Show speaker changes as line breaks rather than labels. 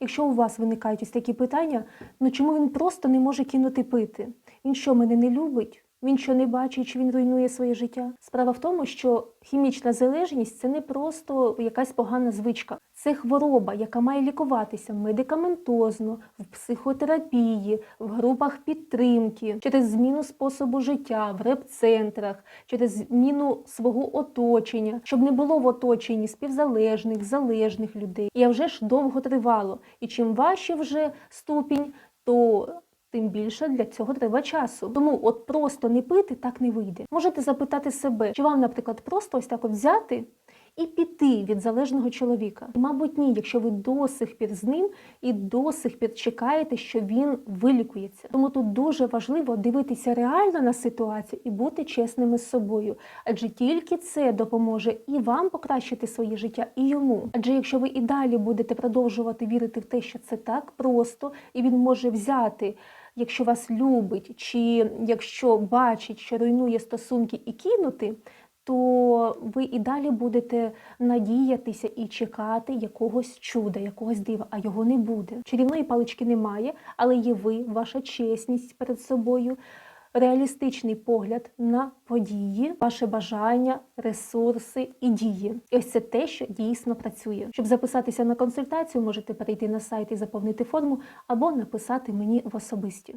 Якщо у вас виникають ось такі питання, ну чому він просто не може кинути пити? Він що мене не любить? Він що не бачить, чи він руйнує своє життя? Справа в тому, що хімічна залежність це не просто якась погана звичка, це хвороба, яка має лікуватися медикаментозно, в психотерапії, в групах підтримки, через зміну способу життя, в реп-центрах, через зміну свого оточення, щоб не було в оточенні співзалежних, залежних людей. І вже ж довго тривало. І чим важче вже ступінь, то тим більше для цього треба часу. Тому от просто не пити так не вийде. Можете запитати себе, чи вам, наприклад, просто ось так от взяти і піти від залежного чоловіка? Мабуть, ні, якщо ви до сих пір з ним і до сих пір чекаєте, що він вилікується. Тому тут дуже важливо дивитися реально на ситуацію і бути чесними з собою. Адже тільки це допоможе і вам покращити своє життя, і йому. Адже якщо ви і далі будете продовжувати вірити в те, що це так просто, і він може взяти. Якщо вас любить, чи якщо бачить, що руйнує стосунки і кинути, то ви і далі будете надіятися і чекати якогось чуда, якогось дива, а його не буде. Чарівної палички немає, але є ви, ваша чесність перед собою, реалістичний погляд на події, ваше бажання, ресурси і дії. І ось це те, що дійсно працює. Щоб записатися на консультацію, можете перейти на сайт і заповнити форму або написати мені в особисті.